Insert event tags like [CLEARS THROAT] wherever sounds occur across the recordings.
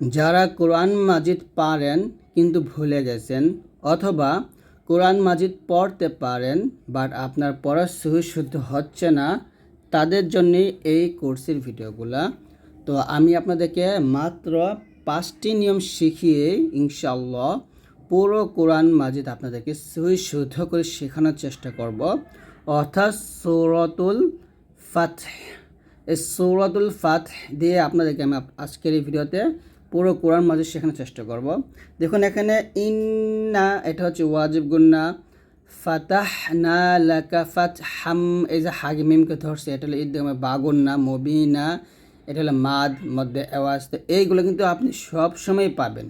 যারা কোরআন মাজিদ পারেন কিন্তু ভুলে গেছেন অথবা কোরআন মাজিদ পড়তে পারেন বাট আপনার পড়া শুদ্ধ হচ্ছে না, তাদের জন্যই এই কোর্সের ভিডিওগুলা। তো আমি আপনাদেরকে মাত্র পাঁচটি নিয়ম শিখিয়ে ইনশাল্লাহ পুরো কোরআন মাজিদ আপনাদেরকে সহি শুদ্ধ করে শেখানোর চেষ্টা করব। অর্থাৎ সৌরতুল ফাত এই সৌরাতুল ফাত দিয়ে আপনাদেরকে আমি আজকের এই ভিডিওতে পুরো কোরআন মাজিদ শেখানোর চেষ্টা করব। দেখুন এখানে, ইন্না এটা হচ্ছে ওয়াজিব গুন্না। ফাতাহ না লাকা ফাত হাম এই যে হাগ মিমকে ধরছে, এটা হলো ঈদ বাগুন্না, মবিনা। এটা হলো মাদ মধ্যে আওয়াজ তো এইগুলো কিন্তু আপনি সব সময় পাবেন।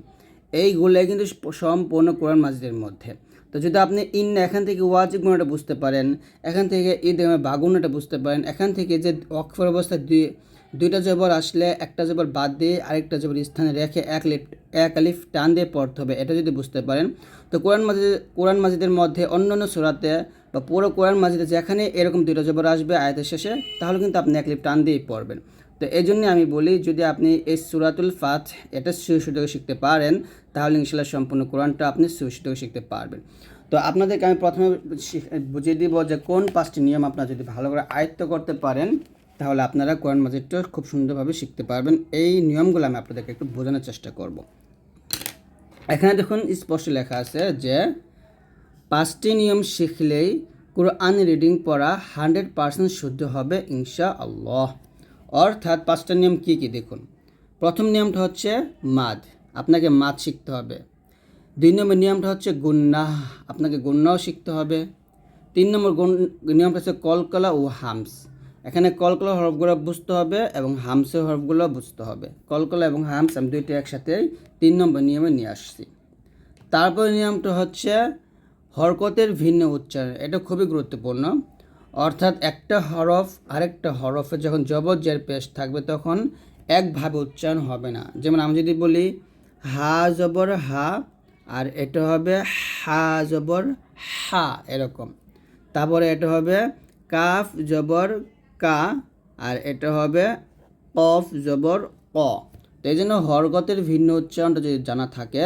এইগুলো কিন্তু সম্পূর্ণ কোরআন মাজিদের মধ্যে। তো যদি আপনি ইন এখান থেকে ওয়াজিব গুণাটা বুঝতে পারেন, এখান থেকে ঈদ বাগুনাটা বুঝতে পারেন, এখান থেকে যে অক্ষর অবস্থা দুই দুইটা জবর আসলে একটা জবর বাদ দিয়ে আরেকটা জবর স্থানে রেখে এক লিফ এক আলিফ টান দিয়ে পড়তে হবে, এটা যদি বুঝতে পারেন। তো কোরআন মাজিদ, কোরআন মাজিদের মধ্যে অন্যান্য সুরাতে বা পুরো কোরআন মাজিদে যেখানে এরকম দুইটা জবর আসবে আয়াতের শেষে, তাহলে কিন্তু আপনি এক লিফ টান দিয়েই পড়বেন। তো এই জন্য আমি বলি, যদি আপনি এই সুরাতুল ফাত, এটা সুশুদ্ধকে শিখতে পারেন, তাহলে ইনশাল্লাহ সম্পূর্ণ কোরআনটা আপনি সুশুদ্ধকে শিখতে পারবেন। তো আপনাদেরকে আমি প্রথমে বুঝিয়ে দিব যে কোন পাঁচটি নিয়ম আপনারা যদি ভালো করে আয়ত্ত করতে পারেন তাহলে আপনারা কোরআন মাজিদটা খুব সুন্দরভাবে শিখতে পারবেন। এই নিয়মগুলো আমি আপনাদেরকে একটু বোঝানোর চেষ্টা করব। এখানে দেখুন স্পষ্ট লেখা আছে যে, পাঁচটি নিয়ম শিখলেই কোরআন রিডিং পড়া হান্ড্রেড পার্সেন্ট শুদ্ধ হবে ইনশা আল্লাহ অর্থাৎ পাঁচটা নিয়ম কী কী দেখুন। প্রথম নিয়মটা হচ্ছে মাদ, আপনাকে মাদ শিখতে হবে। দুই নম্বর নিয়মটা হচ্ছে গুন্না আপনাকে গুন্নাও শিখতে হবে। তিন নম্বর নিয়মটা হচ্ছে কলকলা ও হামস। এখানে কলকলা হরফগুলো বুঝতে হবে এবং হামসের হরফগুলো বুঝতে হবে। কলকলা এবং হামস আমি দুইটি একসাথে তিন নম্বর নিয়মে নিয়ে আসছি। তারপর নিয়মটা হচ্ছে হরকতের ভিন্ন উচ্চারণ। এটা খুবই গুরুত্বপূর্ণ। অর্থাৎ একটা হরফ আরেকটা হরফে যখন জবর জের পেশ থাকবে তখন একভাবে উচ্চারণ হবে না। যেমন আমি যদি বলি, হা জবর হা, আর এটা হবে হা জবর হা এরকম। তারপরে এটা হবে কাফ জবর কা আর এটা হবে কফ জবর ক। তো এই জন্য হরকতের ভিন্ন উচ্চারণটা যদি জানা থাকে,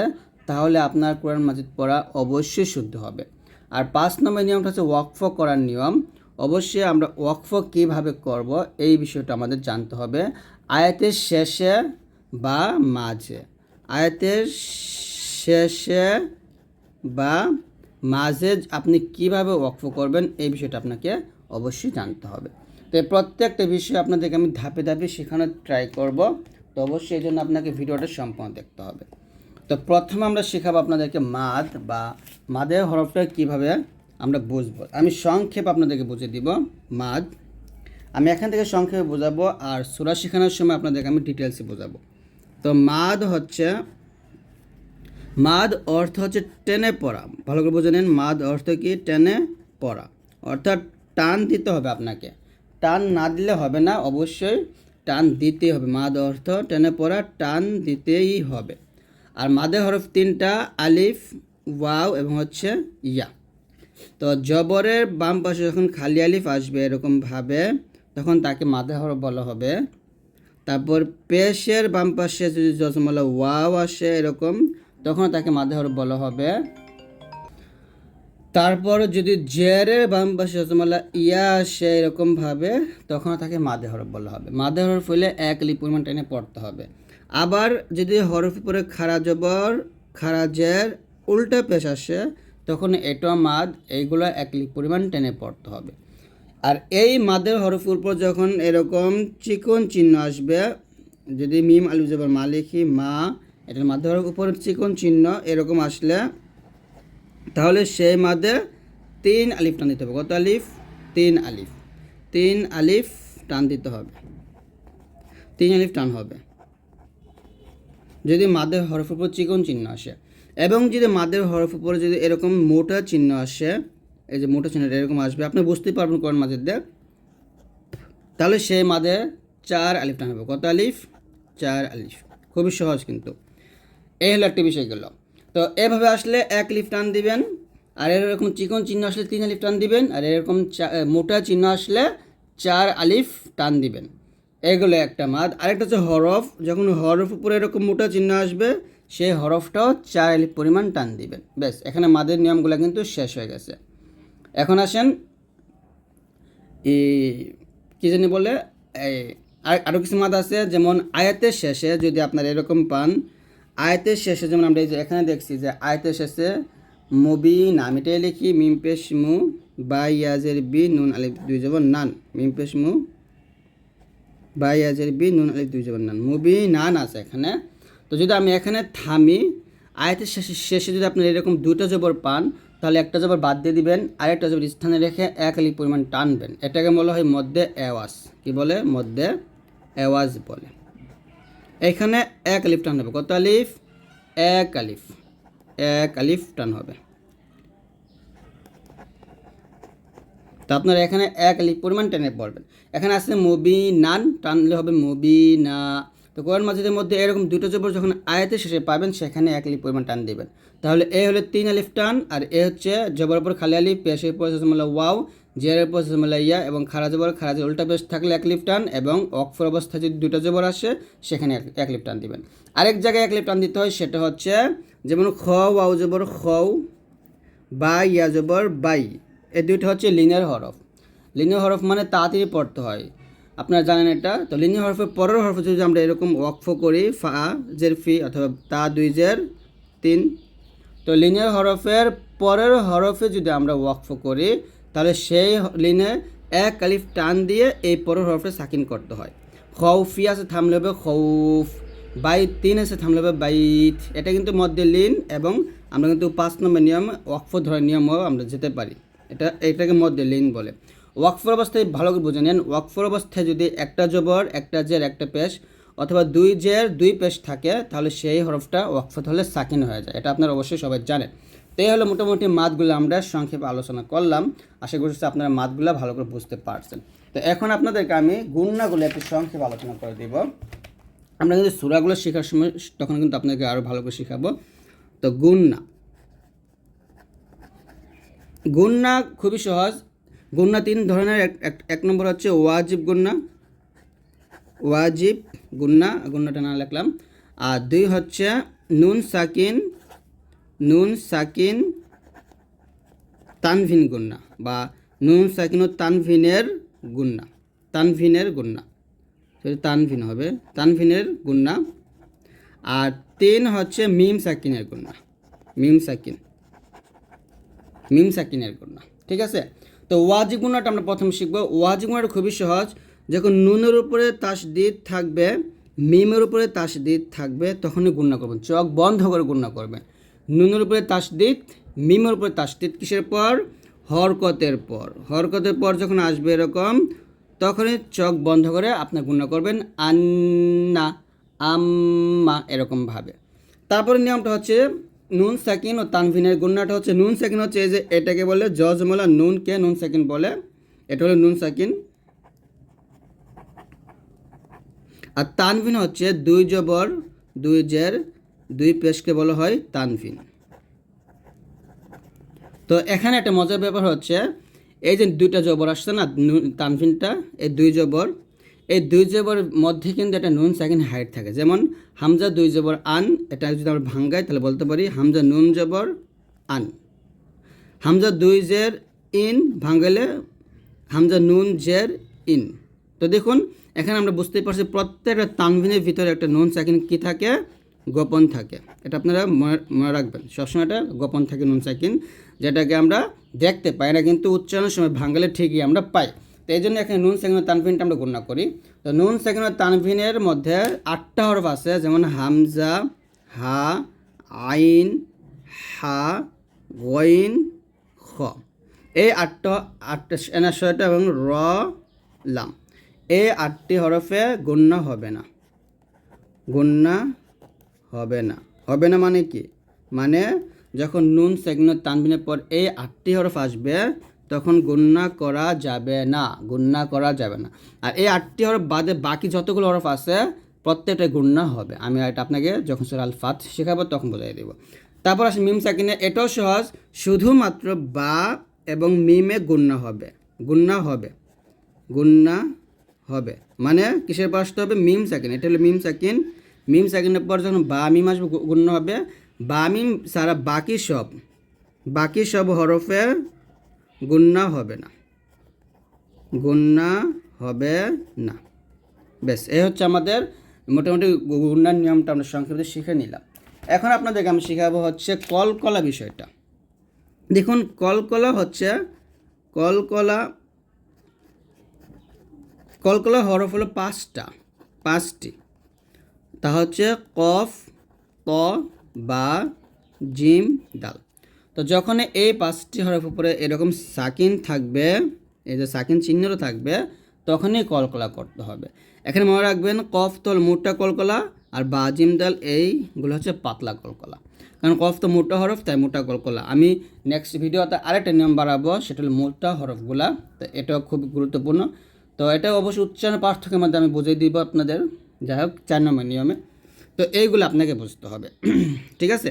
তাহলে আপনার কোরআন মাজিদ পড়া অবশ্যই শুদ্ধ হবে। আর পাঁচ নম্বর নিয়মটা হচ্ছে ওয়াকফ করার নিয়ম। অবশ্যই আমরা ওয়াকফ কীভাবে করব এই বিষয়টা আমাদের জানতে হবে। আয়াতের শেষে বা মাঝে। আয়াতের শেষে বা মাঝে আপনি কীভাবে ওয়াকফ করবেন এই বিষয়টা আপনাকে অবশ্যই জানতে হবে। তো প্রত্যেকটা বিষয় আপনাদেরকে আমি ধাপে ধাপে শেখানোর ট্রাই করব। তো অবশ্যই এই জন্য আপনাকে ভিডিওটা সম্পূর্ণ দেখতে হবে। তো প্রথমে আমরা শেখাবো আপনাদেরকে মাদ বা মাদের হরফটা কীভাবে আমরা বুঝব। আমি সংক্ষেপ আপনাদেরকে বুঝিয়ে দিব, মাদ। আমি এখান থেকে সংক্ষেপে বোঝাবো আর সুরা শেখানোর সময় আপনাদেরকে আমি ডিটেলসে বোঝাবো। তো মাদ হচ্ছে, মাদ অর্থ হচ্ছে টেনে পড়া। ভালো করে বুঝে নিন, মাদ অর্থ কি? টেনে পড়া। অর্থাৎ টান দিতে হবে আপনাকে। টান না দিলে হবে না, অবশ্যই টান দিতেই হবে। মাদ অর্থ টেনে পড়া, টান দিতেই হবে। আর মাদে হরফ তিনটা, আলিফ, ওয়াও এবং হচ্ছে ইয়া। তো জবরের বাম পাশে যখন খালি আলিফ আসবে এরকমভাবে তখন তাকে মাদে হরফ বলা হবে। তারপর পেশের বাম পাশে যদি যজমালা ওয়াও আসে এরকম, তখন তাকে মাদে হরফ বলা হবে। তারপর যদি জেরের বাম পাশে যজমালা ইয়া আসে এরকমভাবে তখন তাকে মাদে হরফ বলা হবে। মাদে হরফ হইলে এক লি পরিমাণ টেনে পড়তে হবে। আবার যদি হরফ পরে খারা জবর, খারা জের, উল্টা পেশ আসে, তখন এটা, মাদ এইগুলো এক লি পরিমাণ টেনে পড়তে হবে। আর এই মাদের হরফের উপর যখন এরকম চিকন চিহ্ন আসবে, যদি মিম আলু জবর মালিকি মা, এটার হরফ উপর চিকন চিহ্ন এরকম আসলে তাহলে সেই মাদে তিন আলিফ টান দিতে হবে। কত আলিফ? তিন আলিফ। তিন আলিফ টান দিতে হবে। তিন আলিফ টান হবে। যদি মাদের হরফের উপর চিকন চিহ্ন আসে এবং যদি মাদের হরফ উপরে যদি এরকম মোটা চিহ্ন আসে, এই যে মোটা চিহ্নটা এরকম আসবে, আপনি বুঝতেই পারবেন কোন মাদের দেখ তাহলে সেই মাদে চার আলিফ টান হবে। কত আলিফ? চার আলিফ। খুবই সহজ কিন্তু। এই হলো একটা বিষয় গেল। তো এভাবে আসলে এক লিফ টান দিবেন, আর এরকম চিকন চিহ্ন আসলে তিন আলিফ টান দিবেন, আর এরকম মোটা চিহ্ন আসলে চার আলিফ টান দিবেন। এগুলো একটা মাদ। আরেকটা হচ্ছে হরফ। যখন হরফ উপরে এরকম মোটা চিহ্ন আসবে সেই হরফটাও চার আলিফ পরিমাণ টান দিবেন। ব্যাস, এখানে মাদের নিয়মগুলো কিন্তু শেষ হয়ে গেছে। এখন আসেন এই কী জানি বলে আরও কিছু মাদ আছে, যেমন আয়াতের শেষে যদি আপনার এরকম পান আয়াতের শেষে যেমন আমরা এখানে দেখছি যে আয়তের শেষে মুবি আমি এটাই লিখি, মিম পেশ মু বা ইয়াজের বি নুন আলিফ দুই যাব নান। মিম পেশ মু বা ইয়াজের বি নুন আলিফ দুই যাব নান। মুবি নান আছে এখানে। তো যদি আমি এখানে থামি, আয়াতের শেষে শেষে যদি আপনার এরকম দুটো জবর পান, তাহলে একটা জবর বাদ দিয়ে দিবেন আরেকটা জবর স্থানে রেখে এক আলিফ পরিমাণ টানবেন। এটাকে বলা হয় মধ্যে এওয়াজ। কি বলে? মধ্যে এওয়াজ বলে। এখানে এক আলিফ টান হবে। কত আলিফ? এক আলিফ। এক আলিফ টান হবে। তো আপনারা এখানে এক আলিফ পরিমাণ টেনে পড়বেন। এখানে আছে মুবি নান টানলে হবে মুবি না তো কোরআন মাজিদের মধ্যে এরকম দুটো জবর যখন আয়াতের শেষে পাবেন, সেখানে এক আলিফ পরিমাণ টান দিবেন। তাহলে এ হলো তিন আলিফ টান, আর এ হচ্ছে জবর উপর খালি আলিফ পেশের পর ওয়াও। জিয়ারের পর হচ্ছে ইয়া এবং খারা জবর খারা জবর উল্টা পেশ থাকলে এক লিফ টান এবং অক্ষর অবস্থায় যদি দুটো জবর আসে, সেখানে এক- লিফ টান দিবেন। আরেক জায়গায় এক লিফ টান দিতে হয়, সেটা হচ্ছে যেমন খ, ওয়াও জবর খও বা, ইয়া জবর, বাই, এই দুইটা হচ্ছে লিনিয়ার হরফ। লিনিয়ার হরফ মানে তাড়াতাড়ি পড়তে হয়। আপনারা জানেন এটা? তো লিনিয়ার হরফের পরের হরফ যদি আমরা এরকম ওয়াকফ করি, ফা, জের, ফি অথবা তা, দুই, জের, তিন, তো লিনিয়ার হরফের পরের হরফে যদি আমরা ওয়াকফ করি তাহলে সেই লিনে এক আলিফ টান দিয়ে এই পরের হরফে সাকিন করতে হয়। খৌফি আছে থামলে হবে খৌফ, বাইত তিন আছে থামলে হবে বাইত। এটা কিন্তু মধ্যে লিন এবং আমরা কিন্তু পাঁচ নম্বর নিয়ম, ওয়াকফ ধরার নিয়মও আমরা যেতে পারি। এটা, এটাকে মধ্যে লিন বলে। ওয়াকফর অবস্থায় ভালো করে বুঝে নেন, ওয়াকফর অবস্থায় যদি একটা জবর, একটা জের, একটা পেশ অথবা দুই জের, দুই পেশ থাকে, তাহলে সেই হরফটা ওয়াকফত হলে সাকিন হয়ে যায়। এটা আপনারা অবশ্যই সবাই জানেন। তো এই হলো মোটামুটি মাতগুলো আমরা সংক্ষেপে আলোচনা করলাম। আশা করছি আপনারা মাতগুলো ভালো করে বুঝতে পারছেন। তো এখন আপনাদেরকে আমি গুণনাগুলো একটু সংক্ষেপে আলোচনা করে দিব। আমরা কিন্তু সুরাগুলো শেখার সময় তখন কিন্তু আপনাকে আরও ভালো করে শেখাবো। তো গুণনা। গুণনা খুবই সহজ। গুণনা তিন ধরনের, এক- নম্বর হচ্ছে ওয়াজিব গুণনা। ওয়াজিব গুন্না গুন্নাটা না লিখলাম। আর দুই হচ্ছে নুন সাকিন নুন, সাকিন, তানভিন গুন্না বা নুন, সাকিন ও তানভিনের গুন্না। তানভিনের গুন্না। তানভিন হবে। তানভিনের গুন্না। আর তিন হচ্ছে মিম, সাকিনের গুন্না। মিম, সাকিন। মিম, সাকিনের গুন্না। ঠিক আছে? তো ওয়াজি গুণাটা আমরা প্রথম শিখব। ওয়াজি গুণাটা খুবই সহজ। যখন নুনের উপরে তাস তাসদিদ থাকবে, মিমের উপরে তাস তাসদিদ থাকবে, তখনই গুণনা করবেন। চোখ বন্ধ করে গুণনা করবেন। নুনের উপরে তাসদিদ, মিমের উপরে তাসদিদ কিসের পর? হরকতের পর। হরকতের পর যখন আসবে এরকম, তখনই চোখ বন্ধ করে আপনার গুণনা করবেন আন্না, আম্মা এরকমভাবে তারপরে নিয়মটা হচ্ছে নুন, সাকিন ও তানভিনের গুণাটা হচ্ছে নুন, সাকিন হচ্ছে এই যে এটাকে বলে জজমলা নুনকে নুন, সাকিন বলে। এটা হলো নুন, সাকিন। আর তানভিন হচ্ছে দুই জবর, দুই জের, দুই পেশকে বলা হয় তানভিন। তো এখানে একটা মজার ব্যাপার হচ্ছে, এই যে দুইটা জবর আসছে না তানভিনটা এই দুই জবর, এই দুই জবর মধ্যে কিন্তু একটা নুন সেকেন্ড হাইট থাকে। যেমন হামজা দুই জবর আন, এটা যদি আমরা ভাঙ্গাই তাহলে বলতে পারি হামজা নুন জবর আন। হামজা দুই জের ইন ভাঙ্গালে হামজা নুন জের ইন। তো দেখুন, এখানে আমরা বুঝতেই পারছি প্রত্যেকটা তানভিনের ভিতরে একটা নুন সাকিন কি থাকে? গোপন থাকে। এটা আপনারা মনে- মনে রাখবেন। সবসময় এটা গোপন থাকে নুন সাকিন যেটাকে আমরা দেখতে পাই না কিন্তু উচ্চারণের সময় ভাঙালে ঠিকই আমরা পাই। তো এই জন্য এখানে নুন সেকেন্ড তানভিনটা আমরা গণনা করি। তো নুন সেকেন্ড তানভিনের মধ্যে আটটা হরফ আছে, যেমন হামজা, হা, আইন, হা, গইন, খ। এই আটটা আটটা ছয়টা এবং র, লাম। এই আটটি হরফে গণ্য হবে না। গণ্য হবে না। হবে না মানে কি? মানে যখন নুন সেগনের তানবিনের পর এই আটটি হরফ আসবে, তখন গুন্না করা যাবে না গুন্না করা যাবে না। আর এই আটটি হরফ বাদে বাকি যতগুলো হরফ আছে, প্রত্যেকটা গুন্না হবে। আমি এটা আপনাকে যখন সুরা আল ফাত শেখাবো, তখন বোঝাই দেবো। তারপর আসে মিম সাকিনে, এটাও সহজ, শুধুমাত্র বা এবং মিমে গুন্না হবে গুন্না হবে গুন্না হবে। মানে কিসের পর আসতে হবে? মিম সাকিন, এটা হলো মিম সাকিন। মিম সাকিনের পর যখন বা, মিম আসবে গুণ্য হবে বা মিম সারা বাকি সব বাকি সব হরফে গুন্না হবে না। গুন্না হবে না। বেশ এই হচ্ছে আমাদের মোটামুটি গুন্নার নিয়মটা, আমরা সংক্ষেপে শিখে নিলাম। এখন আপনাদেরকে আমি শেখাবো হচ্ছে কলকলা বিষয়টা। দেখুন, কলকলা হচ্ছে, কলকলা কলকলা হরফ হলো পাঁচটা, পাঁচটি। তা হচ্ছে কফ ত বা জিম ডাল। তো যখন এই পাঁচটি হরফ উপরে এরকম সাকিন থাকবে, এই যে সাকিন চিহ্নও থাকবে, তখনই কলকলা করতে হবে। এখানে মনে রাখবেন কফ, তল মোটা কলকলা আর বা, জিম, ডাল এইগুলো হচ্ছে পাতলা কলকলা। কারণ কফ তো মোটা হরফ, তাই মোটা কলকলা। আমি নেক্সট ভিডিওতে আরেকটা নিয়ম বাড়াবো, সেটা হলো মোটা হরফগুলা। তো এটাও খুব গুরুত্বপূর্ণ। তো এটা অবশ্যই উচ্চারণ পার্থক্যের মধ্যে আমি বুঝিয়ে দিব আপনাদের। যাই হোক, চার নম্বর নিয়মে। তো এইগুলো আপনাকে বুঝতে হবে। [CLEARS THROAT] ঠিক আছে?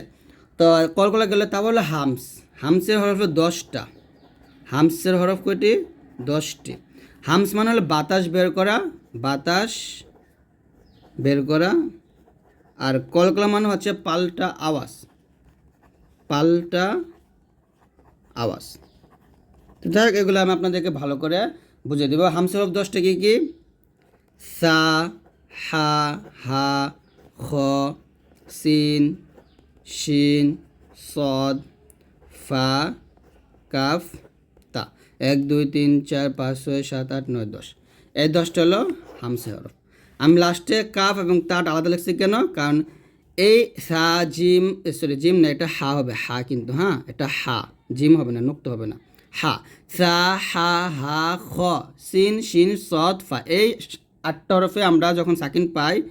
তো কলকলা গেলে তা হলো হামস। হামসের হরফ দশটা। হামসের হরফ কয়টি? দশটি। হামস মানে হলো বাতাস বের করা, বাতাস বের করা। আর কলকলা মানে হচ্ছে পাল্টা আওয়াজ। পাল্টা আওয়াজ। তো যাই এগুলো আমি আপনাদেরকে ভালো করে বুঝিয়ে দেবো। হামসের হরফ দশটা কি কি? সা, হা হা খ, সিন, শিন, সদ, ফা, কাফ, তা। এক, দুই, তিন, চার, পাঁচ, ছয়, সাত, আট, নয়, দশ। এই দশটা হলো হামসে হরফ। আমি লাস্টে কাফ এবং তাট আলাদা লিখছি কেন? কারণ এই সা, জিম সরি জিম না, এটা হা হবে। হা কিন্তু হ্যাঁ? এটা হা। জিম হবে না, নুক্ত হবে না। হা। সা, হা হা, খ, সিন, শিন, সদ, ফা। এই আটটা হরফে আমরা যখন সাকিন পাই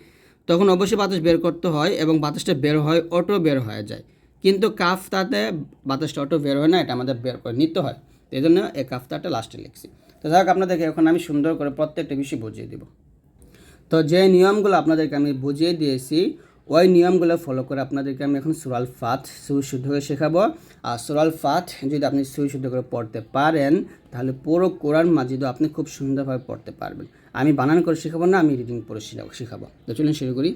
তখন অবশ্যই বাতাস বের করতে হয় এবং বাতাসটা বের হয়, অটো বের হয়ে যায়। কিন্তু কাফ তাতে বাতাসটা অটো বের হয় না, এটা আমাদের বের করে নিতে হয়। এই জন্য এই কাফতাটা লাস্টে লিখছি। তো যাই হোক, আপনাদেরকে এখন আমি সুন্দর করে প্রত্যেকটা বিষয় বুঝিয়ে দিব। তো যে নিয়মগুলো আপনাদেরকে আমি বুঝিয়ে দিয়েছি ওই নিয়মগুলো ফলো করে আপনাদেরকে আমি এখন সুরাল ফাত সুশুদ্ধ করে শেখাবো আর সুরাল ফাত যদি আপনি সুশুদ্ধ করে পড়তে পারেন তাহলে পুরো কোরআন মাজিদও আপনি খুব সুন্দরভাবে পড়তে পারবেন আমি বানান করে শেখাবো না আমি রিডিং পড়ে শেখাবো শেখাবো তো চলুন শুরু করি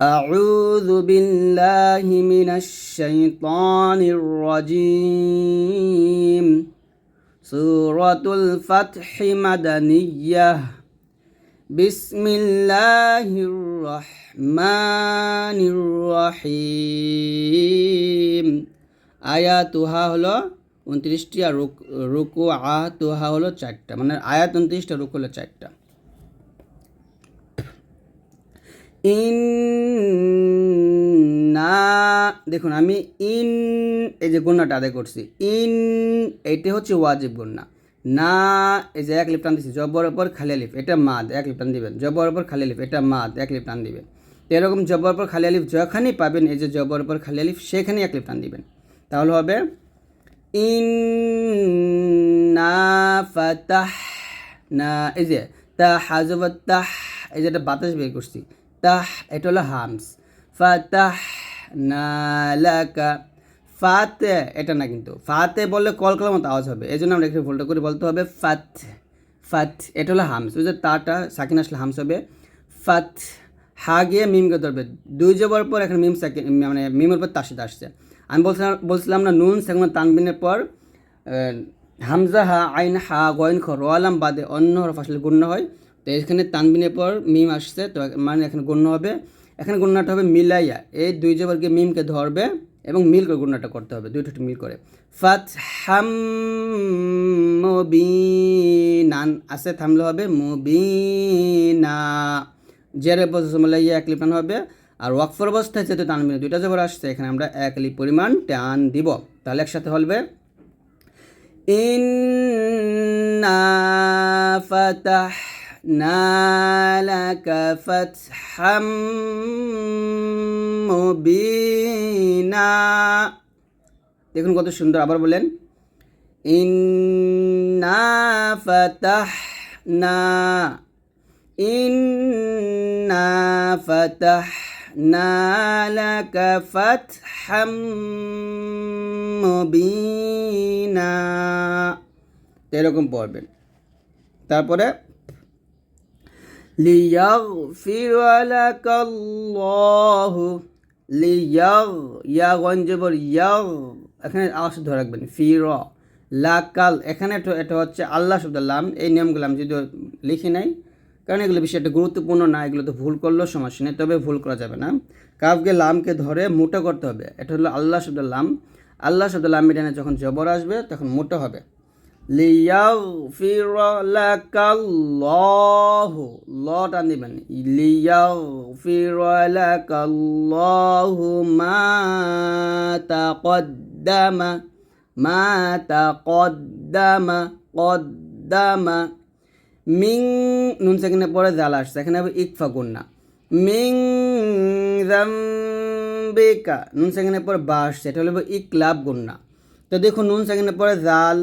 أعوذ بالله من الشيطان الرجيم سورة الفتح مدنية بسم الله الرحمن الرحيم আয়াতুহা হলো উনত্রিশটি আর রুক- রুকু আহাতুহা হলো চারটা মানে আয়াত উনত্রিশটা রুকু হলো চারটা ইন্না দেখুন আমি ইন এই যে গুণাটা আদায় করছি ইন এইটা হচ্ছে ওয়াজিব গুণা না, এই যে এক লিপ টান দিচ্ছি জবর ওপর খালি আলিফ এটা মাদ, এক লিপ টান দিবেন, জবর ওপর খালি আলিফ এটা মাদ, এক লিপ টান দিবেন। তো এরকম জবর ওপর খালি আলিফ যখনই পাবেন, এই যে জবর ওপর খালি আলিফ সেখানেই এক লিপ টান দিবেন। তাহলে হবে, ইন্না ফাতাহ না এই যে তা হাজব তাহ এই যে একটা বাতাস বের করছি, তাহ এটা হলো হামস ফাতাহ নালাকা ফাতে, এটা না কিন্তু। ফাতে বললে কল কলকলার মতো আওয়াজ হবে। এই জন্য আমরা এখানে ভুলটা করে বলতে হবে ফাত ফাত, এটা হলো হামস। ওই যে তাটা, সাকিন আসলে হামস হবে। ফাত, হা গিয়ে মিমকে ধরবে। দুই জবর পর এখানে মিম সাকিন মানে মিমের পর তার সাথে আসছে। আমি বলছিলাম বলছিলাম না, নুন সেগুলো তানবিনের পর হামজা হা আইন হা গয়ন খ রোয়ালাম বাদে অন্য হরফ আসলে গণ্য হয়। তো এখানে তানবিনের পর মিম আসছে। তো মানে এখানে গণ্য হবে। এখানে গণ্যটা হবে মিলাইয়া। এই দুই জবরকে মিমকে ধরবে। এবং মিল করে গুণাটা করতে হবে, দুইটা মিল করে। ফাত হামিনান আসে থামলে হবে মুবিনা। জেরে বসমালাই এক লিপান হবে, আর ওয়াকফর অবস্থায় যেহেতু টান মিল দুইটা জবর আসছে, এখানে আমরা এক লিপ পরিমাণ টান দিব। তাহলে একসাথে হলবে, ইন্না ফাতাহ لك فتحا مبينا দেখুন কত সুন্দর আবার বলেন ইন্না ফাতাহনা ইন্না ফাতাহনা লাকা ফাতহাম মুবিনা এরকম পড়বেন তারপরে লিয়াগফির লাকাল্লাহু লিয়াগ ইয়া গঞ্জবর ইয়াগ, এখানে আওয়াজ ধরে রাখবেন, ফির, লাকাল, এখানে এটা হচ্ছে আল্লাহ শব্দ, লাম, এই নিয়মগুলো আমি যদি লিখি নাই, কারণ এগুলো একটা গুরুত্বপূর্ণ না, এগুলো তো ভুল করলেও সমস্যা নেই, তবে ভুল করা যাবে না। কাউকে লামকে ধরে মোটা করতে হবে, এটা হলো আল্লাহ শব্দ, লাম, আল্লাহ শব্দ, লাম মিটানে যখন জবর আসবে, তখন মোটা হবে। লিয়াগফির লাকাল্লাহু ল টান দিবেন লিয়াগফির লাকাল্লাহু মা তাকদ্দামা মা তাকদ্দামা কদ্দামা মিং নুন সেখানে পরে জাল আসছে। এখানে হবে ইকফা গুন্না মিং রাম্বিকা নুন সেখানে পরে বা আসছে। এটা হলো ইকলাব গুন্না তো দেখুন, নুন সেখানে পরে জাল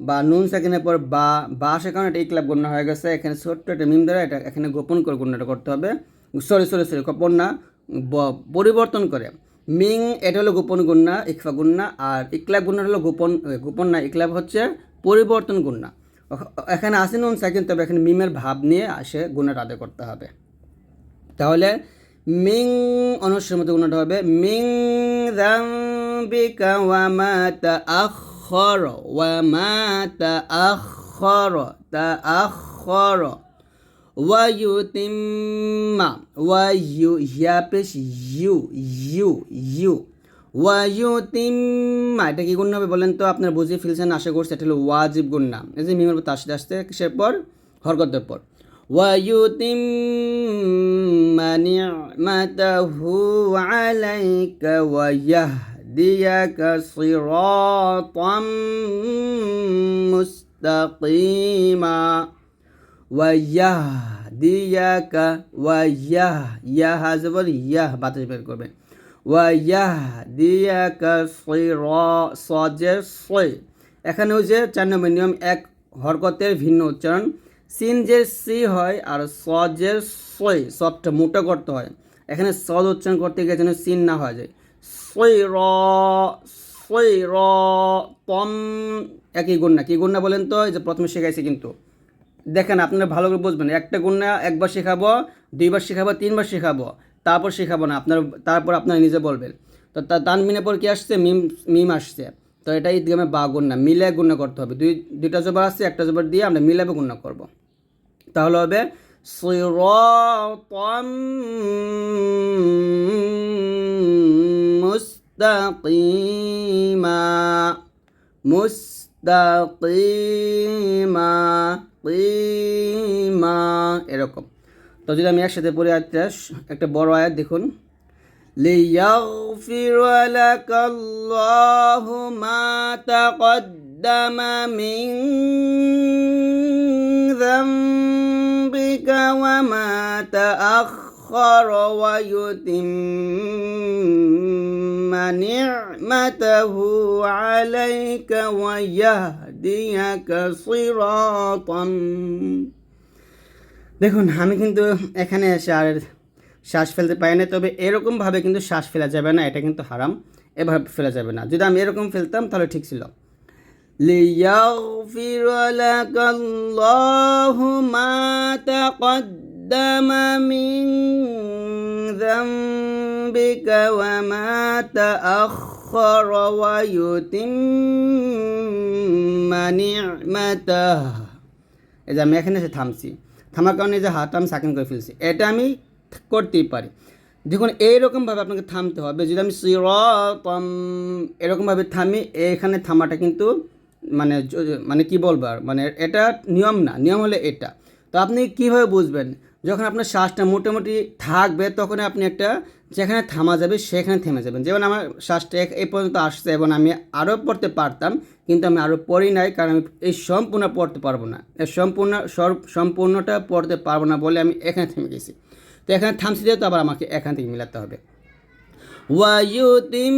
বা নুন সেখানে পর বা বা সে কারণে এটা ইকলাব গুন্না হয়ে গেছে। এখানে ছোট্ট একটা মিম দ্বারা এটা এখানে গোপন করে গুন্নাটা করতে হবে। সরি সরি সরি, গোপন না পরিবর্তন করে। মিং, এটা হলো গোপন গুন্না ইকফা গুন্না আর ইকলাব গুন্না হলো গোপন গোপন না ইকলাব হচ্ছে পরিবর্তন গুন্না এখানে আসে নুন সেকেন্ড, তবে এখানে মিমের ভাব নিয়ে আসে গুণাটা আদায় করতে হবে। তাহলে মিং অনুষ্ঠের মতো গুণাটা হবে, মিং রাম্বিকা ওয়া মা তাআখখার ওয়া মা তাআখখার তাআখখার ওয়া ইউতিম্মা ওয়া ইউ ইয়া পেশ ইউ ইউ ইউ ওয়া ইউতিম্মা এটা কি গুণ হবে বলেন তো আপনারা বুঝে ফেলছেন আশা করছি এটা হলো ওয়াজিব গুণ নাম এই যে মিমের পর আসতে আসতে কিসের পর হরকতের পর ويتم نعمته عليك ويهديك صراطا مستقيما ويهديك ويه يا هذا ياه বাতাস বের করবেন ويهديك صراط صجر صي এখানে ওই যে চার নম্বর নিয়ম এক হরকতের ভিন্ন উচ্চারণ সিন যে সি হয় আর স যে সই সবটা মোটা করতে হয় এখানে সদ উচ্চারণ করতে গিয়ে যেন সিন না হয়ে যায় সই র সই র তম। একই গুণ না, কি গুণ বলেন তো? যে প্রথমে শেখাইছি কিন্তু। দেখেন, আপনারা ভালো করে বুঝবেন। একটা গুণা একবার শেখাবো, দুইবার শেখাবো, তিনবার শেখাবো, তারপর শেখাবো না। আপনার, তারপর আপনারা নিজে বলবেন। তো তানমিনের পর কি আসছে? মিম মিম আসছে। তো এটা ঈদগামে বা গুণা মিলে গুণা করতে হবে। দুই দুইটা জবর আসছে একটা জবর দিয়ে আমরা মিলাবে গুণা করব। তাহলে হবে সিরাতাম মুস্তাকিমা মুস্তাকিমা কিমা এরকম তো যদি আমি একসাথে পড়ি আয়াতটা একটা বড় আয়াত দেখুন ليغفر لك الله ما تقدم من ذنبك وما تأخر ويتم نعمته عليك ويهديك صراطا দেখুন আমি কিন্তু এখানে এসে আর শ্বাস ফেলতে পারি না তবে এরকমভাবে কিন্তু শ্বাস ফেলা যাবে না এটা কিন্তু হারাম এভাবে ফেলা যাবে না যদি আমি এরকম ফেলতাম তাহলে ঠিক ছিল ليغفر لك الله ما تقدم من ذنبك وما تأخر ويتم نعمته এই যে আমি এখানে এসে থামছি থামার কারণে এই যে হাত আমি সাকিন করে ফেলছি এটা আমি করতেই পারি দেখুন এইরকমভাবে আপনাকে থামতে হবে যদি আমি সিরতম এরকমভাবে থামি এখানে থামাটা কিন্তু মানে মানে কি বলব মানে এটা নিয়ম না, নিয়ম হলে এটা। তো আপনি কীভাবে বুঝবেন? যখন আপনার শ্বাসটা মোটামুটি থাকবে, তখন আপনি একটা যেখানে থামা যাবে, সেখানে থেমে যাবেন। যেমন আমার শ্বাসটা এই পর্যন্ত আসছে এবং আমি আরও পড়তে পারতাম, কিন্তু আমি আরও পড়ি নাই, কারণ আমি এই সম্পূর্ণ পড়তে পারব না। এই সম্পূর্ণ সম্পূর্ণটা পড়তে পারব না বলে আমি এখানে থেমে গেছি। তো এখানে থামছি দিয়ে তো আবার আমাকে এখান থেকে মিলাতে হবে। ويتم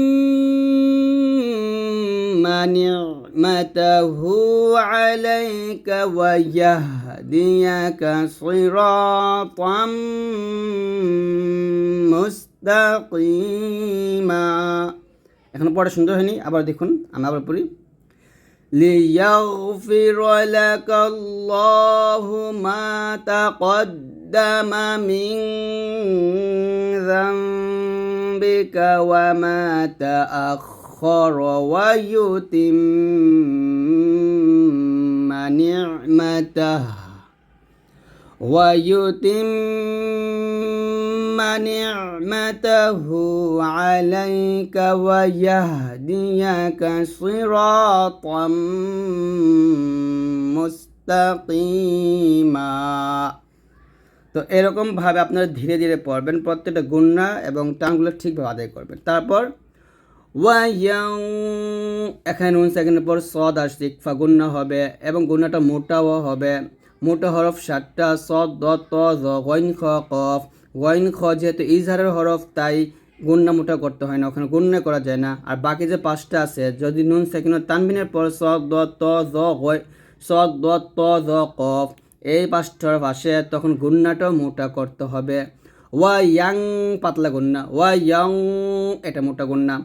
نعمته عليك ويهديك صراطا مستقيما এখন পড়া সুন্দর হয়নি আবার দেখুন আমি আবার পড়ি ليغفر لك الله ما تقدم تقدم من ذنبك وما تأخر ويتم نعمته. ويتم نعمته عليك ويهديك صراطا مستقيما. তো এরকমভাবে আপনারা ধীরে ধীরে পড়বেন, প্রত্যেকটা গুন্না এবং টানগুলো ঠিকভাবে আদায় করবেন। তারপর ওয়াইয়াং এখানে নুন সেকেন্ডের পর সদ আসছে ইকফা গুন্না হবে এবং গুন্নাটা মোটাও হবে। মোটা হরফ সাতটা, সদ দ, ত, জ, গইন, খ, কফ। গইন, খ যেহেতু ইজহারের হরফ, তাই গুন্না মোটা করতে হয় না, ওখানে গুন্না করা যায় না। আর বাকি যে পাঁচটা আছে, যদি নুন সেকেন্ড তানবিনের পর সদ দ, ত, জ সদ দ, ত, জ, কফ। এই পাঁচটার পাশে তখন গুন্নাটাও মোটা করতে হবে ওয়া ইয়াং পাতলা গুন্না ওয়া ইয়াং এটা মোটা গুন্না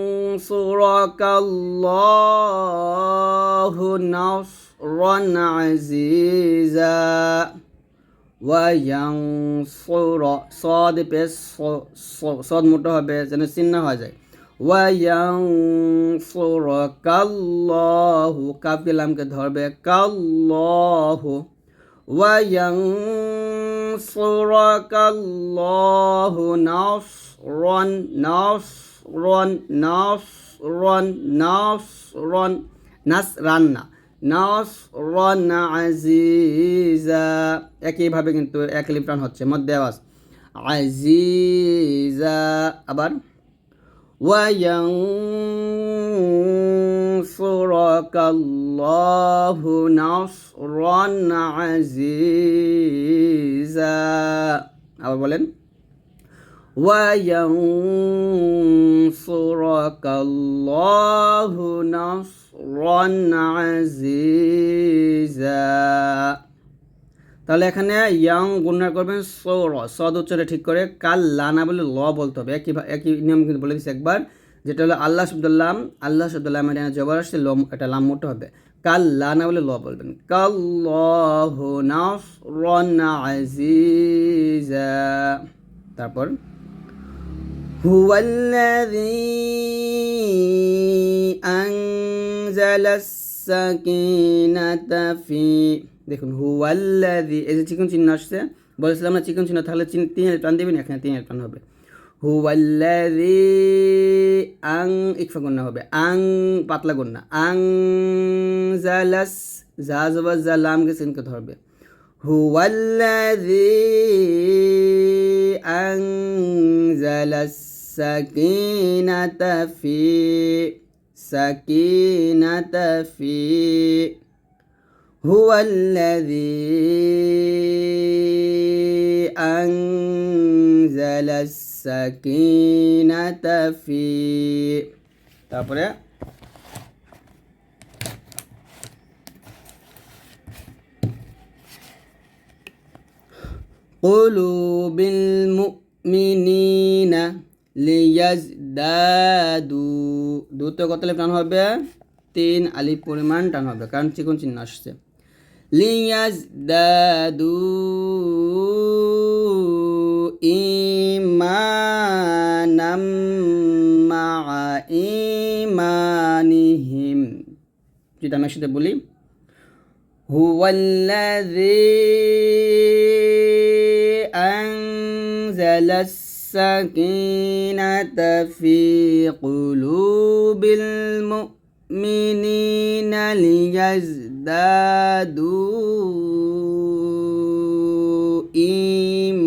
وينصرك الله نصرا عزيزا وينصر صاد পেশ صاد মোটা হবে যেন চিহ্ন হয়ে যায় وينصرك الله কাফ লামকে ধরবে কাল্লাহ وينصرك الله نصرا نصرا نصرا نصرا নাসরান না নাসরান আজিজা একইভাবে কিন্তু এক লিপ্টান হচ্ছে মধ্যে আওয়াজ আজিজা আবার وينصرك الله نصرا عزيزا আবার বলেন وينصرك الله نصرا عزيزا তাহলে এখানে ইয়াং গুণনা করবেন সৌর সদ উচ্চারে ঠিক করে কাল লানা বলে ল বলতে হবে একই একই নিয়ম কিন্তু বলে দিচ্ছি একবার যেটা হলো আল্লাহ শব্দুল্লাম আল্লাহ শব্দুল্লাহ মানে জবর আসছে লম এটা লাম মোটা হবে কাল লানা বলে ল বলবেন কাল্লাহু নাসরান আজিজা তারপর هو الذي أنزل السكينة في দেখুন হুয়াল্লাদি এই যে চিকন চিহ্ন আসছে, বলেছিলাম না চিকন চিহ্ন, তাহলে চিন তিন টান দেবেন এখানে তিন টান হবে। হুয়াল্লাদি আং ইকফা গুন্না হবে। আং পাতলা গুন্না আং জালাস জা জবা জা লামকে সিনকে ধরবে। হুয়াল্লাদি আং জালাস, সাকিনাতা ফি সাকিনাতা ফি هو الذي أنزل السكينة في তারপরে قلوب المؤمنين লিয়াজদাদু দুটো কত টান হবে তিন আলিফ পরিমাণ টান হবে কারণ চিকন চিহ্ন আসছে লিয়াজদাদু ইমানাম মা ইমানিহিম যদি আমি একসাথে বলি হুয়াল্লাযী আনজালাস السكينة في قلوب المؤمنين ليزدادوا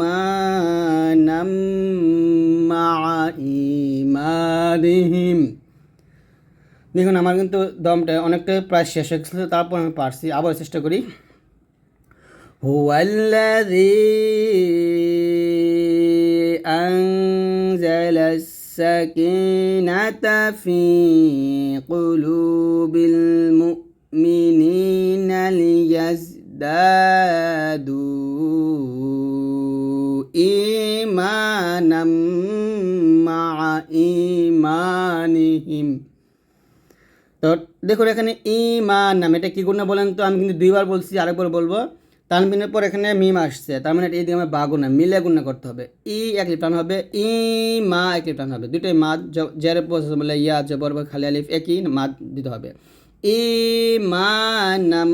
إيمانا مع إيمانهم দেখুন আমার কিন্তু দমটা অনেকটা প্রায় শেষ হয়ে গেছিলো তারপর আমি পারছি আবার চেষ্টা করি হুয়াল্লাযী أنزل السكينة في قلوب المؤمنين ليزدادوا إيمانا مع إيمانهم তো দেখুন এখানে ইমান নাম এটা কী গুণা বলেন তো আমি কিন্তু দুইবার বলছি আরেকবার বলবো তানবিনের পর এখানে মিম আসছে তার মানে এই দিকে আমার বা গুণা মিলে গুণা করতে হবে ই এক লিপ্টান হবে ই মা এক লিপ্টান হবে দুটোই মা জেরে পৌঁছে বলে ইয়া জবর বা খালি আলিফ একই মা দিতে হবে ইমানাম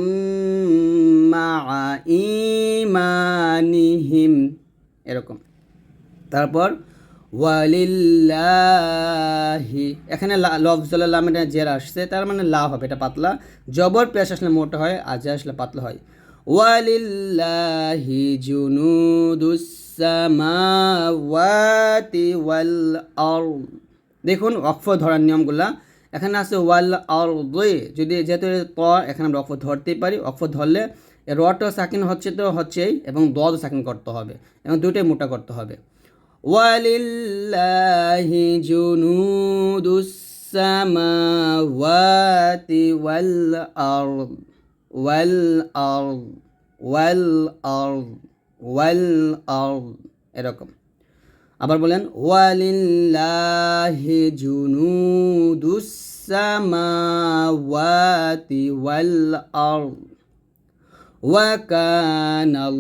মা ইমানিহিম এরকম। তারপর ওয়ালিল্লাহি। এখানে লফজলা এটা জের আসছে, তার মানে লা হবে, এটা পাতলা। জবর পেশ আসলে মোটা হয়, আর জে আসলে পাতলা হয়। ওয়ালিল্লাহি জুনুদুসামাওয়াতি ওয়াল আরদ। দেখুন অক্ফ ধরার নিয়মগুলা। এখানে আছে ওয়াল আর যদি যেহেতু ত এখানে আমরা অক্ফ ধরতেই পারি অক্ফ ধরলে রটা সাকিন হচ্ছে তো হচ্ছেই এবং দদ সাকিন করতে হবে এবং দুটোই মোটা করতে হবে। ওয়ালিল্লাহি জুনুদুসামাওয়াতি ওয়াল আরদ ওয়াল আরদ ওয়াল আরদ ওয়াল আরদ, এরকম। আবার বলেন, ওয়ালিল্লাহি জুনুদুস সামাওয়াতি ওয়াল আরদ, ওয়া কানাল্লাহু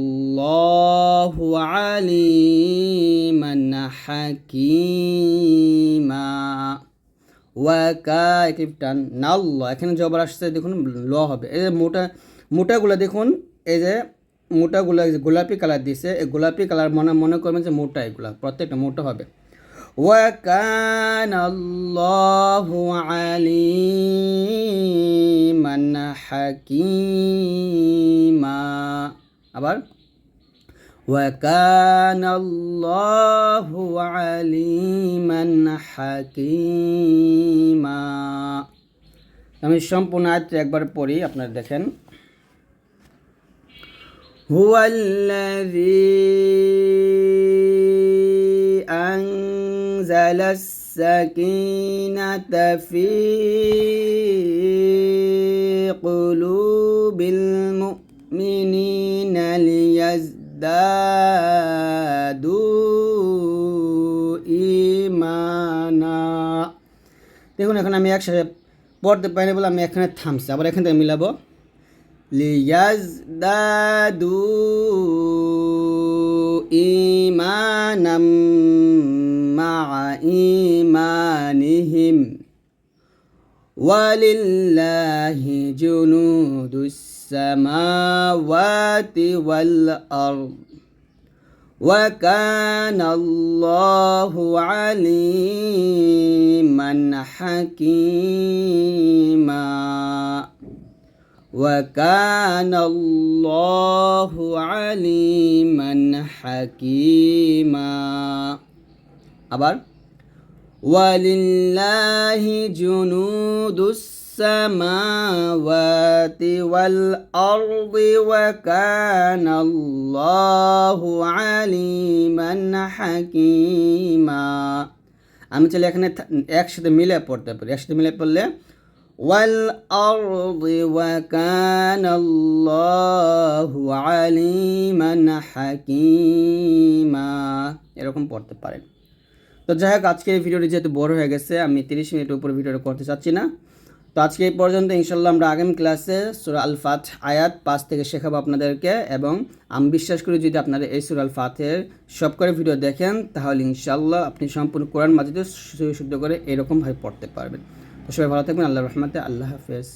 আলিমান হাকীমা। ওয়াকা একটি টান নাল্ল এখানে জবর আসছে, দেখুন, ল হবে। এই যে মোটা, মোটাগুলো দেখুন, এই যে মোটাগুলো গোলাপি কালার দিছে এই গোলাপি কালার মনে মনে করবেন যে মোটা এগুলা প্রত্যেকটা মোটা হবে وكان الله عليما حكيما আবার وكان الله عليما حكيما আমি সম্পূর্ণ আয়াতটি একবার পড়ি আপনারা দেখেন هو الذي أنزل السكينة في قلوب المؤمنين ليزدادوا إيمانا দেখুন এখন আমি একসাথে পড়তে পারি বলে আমি এখানে থামছি আবার এখান থেকে মিলাবো ليزدادوا إيمانا مع إيمانهم ولله جنود السماوات والأرض وكان الله عليما حكيما وكان الله عليما حكيما আবার ولله جنود السماوات والأرض وكان الله عليما حكيما আমি চাইলে এখানে একসাথে মিলে পড়তে পারি একসাথে মিলে পড়লে والأرض وكان الله عليما حكيما এরকম পড়তে পারেন তো যাই হোক আজকে এই ভিডিওটি যেহেতু বড় হয়ে গেছে আমি তিরিশ মিনিটের উপর ভিডিওটা করতে চাচ্ছি না তো আজকে এই পর্যন্ত ইনশাল্লাহ আমরা আগামী ক্লাসে সুরা আল ফাত আয়াত পাঁচ থেকে শেখাবো আপনাদেরকে এবং আমি বিশ্বাস করি যদি আপনারা এই সুরা আল ফাতের সব করে ভিডিও দেখেন তাহলে ইনশাল্লাহ আপনি সম্পূর্ণ কোরআন মাজিদে শুদ্ধ করে এরকমভাবে পড়তে পারবেন তো সবাই ভালো থাকবেন আল্লাহ রহমতে আল্লাহ হাফেজ